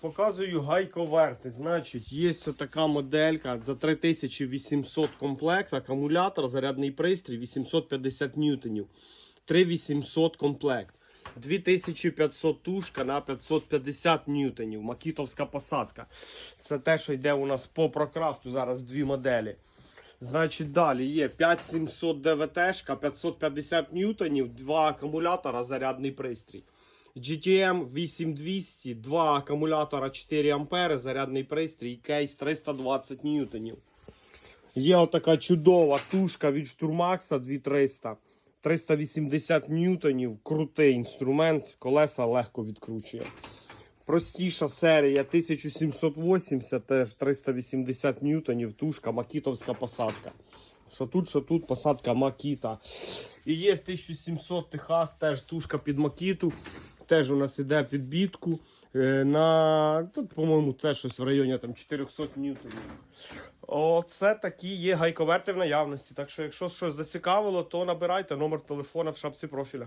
показую гайковерти. Значить, є така моделька за 3800 комплект, акумулятор, зарядний пристрій, 850 ньютонів. 3800 комплект. 2500 тушка на 550 ньютонів. Макітовська посадка. Це те, що йде у нас по прокрафту. Зараз дві моделі. Значить, далі є 5700 ДВТ, 550 ньютонів, два акумулятора, зарядний пристрій. GTM 8200, два акумулятора 4 ампери, зарядний пристрій, кейс 320 ньютонів. Є отака чудова тушка від Штурмакса 2300. 380 ньютонів, крутий інструмент, колеса легко відкручує. Простіша серія 1780, теж 380 ньютонів, тушка, макітовська посадка. Що тут, що тут, посадка Макіта. І є 1700 Техас, теж тушка під Макіту. Теж у нас іде підбітку. е, На, по-моєму, це щось в районі там, 400 ньютонів. Оце такі є гайковерти в наявності. Так що, якщо щось зацікавило, то набирайте номер телефона в шапці профіля.